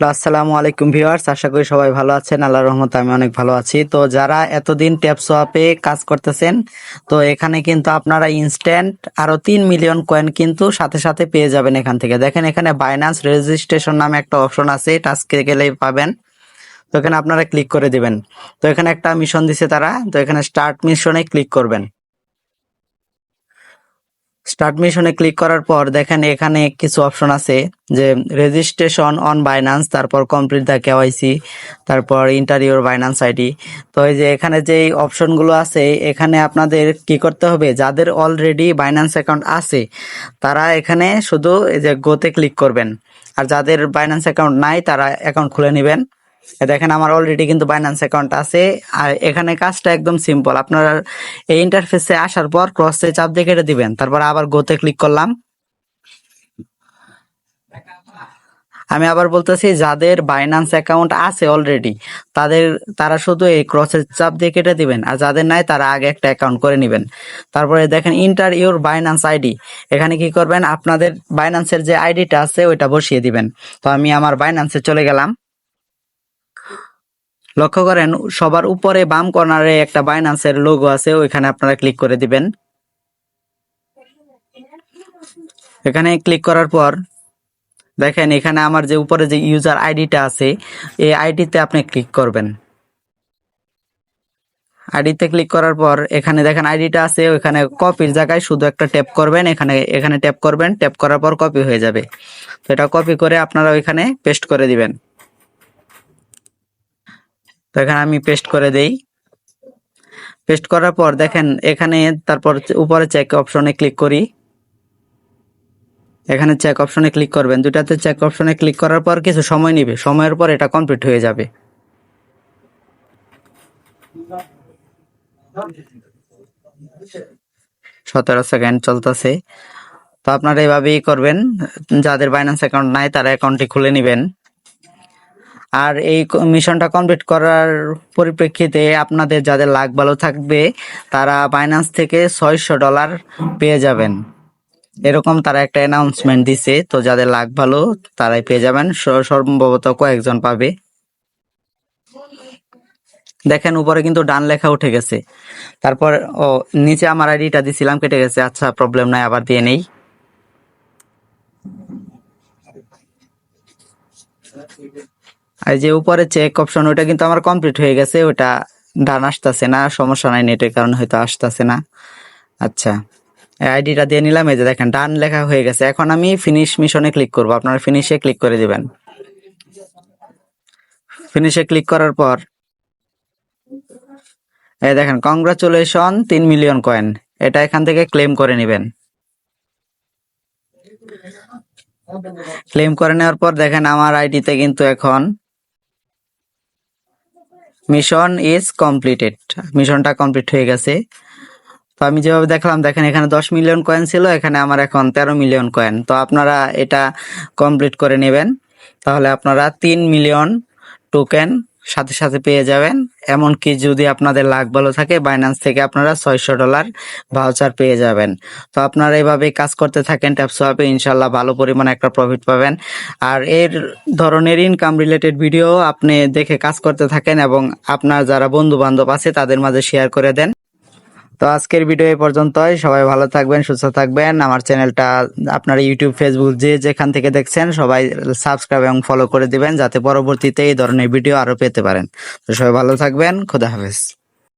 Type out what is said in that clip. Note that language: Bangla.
আসসালামু আলাইকুম ভিউয়ার্স, আশা করি সবাই ভালো আছেন। আল্লাহর রহমতে আমি অনেক ভালো আছি। তো যারা এতদিন ট্যাপ সোয়াপে কাজ করতেছেন, তো এখানে কিন্তু আপনারা ইনস্ট্যান্ট আরও তিন মিলিয়ন কয়েন কিন্তু সাথে সাথে পেয়ে যাবেন এখান থেকে। দেখেন এখানে বাইন্যান্স রেজিস্ট্রেশন নামে একটা অপশন আছে টাস্কে গেলেই পাবেন। তো এখানে আপনারা ক্লিক করে দিবেন। তো এখানে একটা মিশন দিছে তারা, তো এখানে স্টার্ট মিশনে ক্লিক করবেন। স্টার্ট মিশনে ক্লিক করার পর দেখেন এখানে কিছু অপশন আছে যে রেজিস্ট্রেশন অন বাইন্যান্স তারপর কমপ্লিট দ্য কেওয়াইসি তারপর ইন্টারিওর বাইন্যান্স আইডি তো এই যে এখানে যে অপশনগুলো আছে, এখানে আপনাদের কি করতে হবে? যাদের অলরেডি বাইন্যান্স অ্যাকাউন্ট আছে, তারা এখানে শুধু এই যে গোতে ক্লিক করবেন। আর যাদের বাইন্যান্স অ্যাকাউন্ট নাই, তারা অ্যাকাউন্ট খুলে নেবেন। দেখেন, আমার অলরেডি কিন্তু বাইন্যান্স অ্যাকাউন্ট আছে। আর এখানে কাজটা একদম সিম্পল আপনারা এই ইন্টারফেসে আসার পর ক্রসে চাপ দিয়ে কেটে দিবেন। তারপর আবার গোতে ক্লিক করলাম। আমি আবার বলতেছি, যাদের বাইন্যান্স অ্যাকাউন্ট আছে অলরেডি তাদের, তারা শুধু এই ক্রসের চাপ দিয়ে কেটে দিবেন। আর যাদের নাই, তারা আগে একটা অ্যাকাউন্ট করে নেবেন। তারপরে দেখেন ইন্টার ইউর বাইন্যান্স আইডি এখানে কি করবেন? আপনাদের বাইন্যান্সের যে আইডিটা আছে, ওইটা বসিয়ে দিবেন। তো আমি আমার বাইন্যান্সে চলে গেলাম। লক্ষ্য করেন, সবার উপরে বাম কর্নারে একটা বাইন্যান্সের লোগো আছে, ওইখানে আপনারা ক্লিক করে দিবেন। এখানে ক্লিক করার পর, দেখেন এখানে আমার যে উপরে যে ইউজার আইডিটা আছে, এই আইডিতে আপনি ক্লিক করবেন। আইডিতে ক্লিক করার পর, এখানে দেখেন আইডিটা আছে ওখানে কপির জায়গায় শুধু একটা ট্যাপ করবেন, এখানে এখানে ট্যাপ করবেন ট্যাপ করার পর কপি হয়ে যাবে। তো এটা কপি করে আপনারা ওইখানে পেস্ট করে দিবেন। তো এখানে আমি পেস্ট করে দেই। পেস্ট করার পর দেখেন এখানে তারপর উপরে চেক অপশনে ক্লিক করি। এখানে চেক অপশনে ক্লিক করবেন। দুটাতে চেক অপশনে ক্লিক করার পর কিছু সময় নেবে। সময়ের পর এটা কমপ্লিট হয়ে যাবে। সতেরো সেকেন্ড চলতেছে। তো আপনারা এভাবেই করবেন। যাদের বাইন্যান্স অ্যাকাউন্ট নাই, তারা অ্যাকাউন্টটি খুলে নেবেন। আর এই মিশনটা কমপ্লিট করার পরিপ্রেক্ষিতে আপনাদের যাদের লাখ ভালো থাকবে, তারা বাইন্যান্স থেকে ছয়শো ডলার পেয়ে যাবেন। এরকম তারা একটা অ্যানাউন্সমেন্ট দিছে, তো যাদের লাখ ভালো, তারাই পেয়ে যাবেন। সম্ভবত কয়েকজন পাবে। দেখেন, উপরে কিন্তু ডান লেখা উঠে গেছে। তারপর, ও, নিচে আমার আইডিটা দিছিলাম, কেটে গেছে। আচ্ছা প্রবলেম নাই, আবার দিয়ে নেই। আর এই যে উপরে চেক অপশন ওটা কিন্তু আমার কমপ্লিট হয়ে গেছে, ওটা ডান আসতেছে না, সমস্যা নাই নেটের কারণে হয়তো আসতেছে না। আচ্ছা আইডিটা দিয়ে নিলাম, এই যে দেখেন ডান লেখা হয়ে গেছে। এখন আমি ফিনিশ মিশনে ক্লিক করব, আপনারা ফিনিশে ক্লিক করে দিবেন। ফিনিশে ক্লিক করার পর, এই দেখেন কংগ্রাচুলেশন তিন মিলিয়ন কয়েন এটা এখান থেকে ক্লেম করে নেবেন। ক্লেম করে নেওয়ার পর দেখেন, আমার আইডিতে কিন্তু এখন মিশন ইজ কমপ্লিটেড মিশনটা কমপ্লিট হয়ে গেছে। তো আমি যেভাবে দেখলাম, দেখেন এখানে দশ মিলিয়ন কয়েন ছিল, এখানে আমার এখন তেরো মিলিয়ন কয়েন তো আপনারা এটা কমপ্লিট করে নেবেন। তাহলে আপনারা তিন মিলিয়ন টোকেন সাথে সাথে পেয়ে যাবেন। এমনকি যদি আপনাদের লাখ ভালো থাকে বাইন্যান্স থেকে আপনারা ছয়শো ডলার ভাউচার পেয়ে যাবেন। তো আপনারা এভাবে কাজ করতে থাকেন ট্যাপসোয়াপে ইনশাল্লাহ ভালো পরিমাণে একটা প্রফিট পাবেন। আর এর ধরনের ইনকাম রিলেটেড ভিডিও আপনি দেখে কাজ করতে থাকেন এবং আপনার যারা বন্ধু বান্ধব আছে, তাদের মাঝে শেয়ার করে দেন। তো আজকের ভিডিও এ পর্যন্তই। সবাই ভালো থাকবেন, সুস্থ থাকবেন। আমার চ্যানেলটা, আপনার ইউটিউব ফেসবুক যে যেখান থেকে দেখছেন, সবাই সাবস্ক্রাইব এবং ফলো করে দিবেন, যাতে পরবর্তীতে এই ধরনের ভিডিও আরও পেতে পারেন। তো সবাই ভালো থাকবেন, খোদা হাফেজ।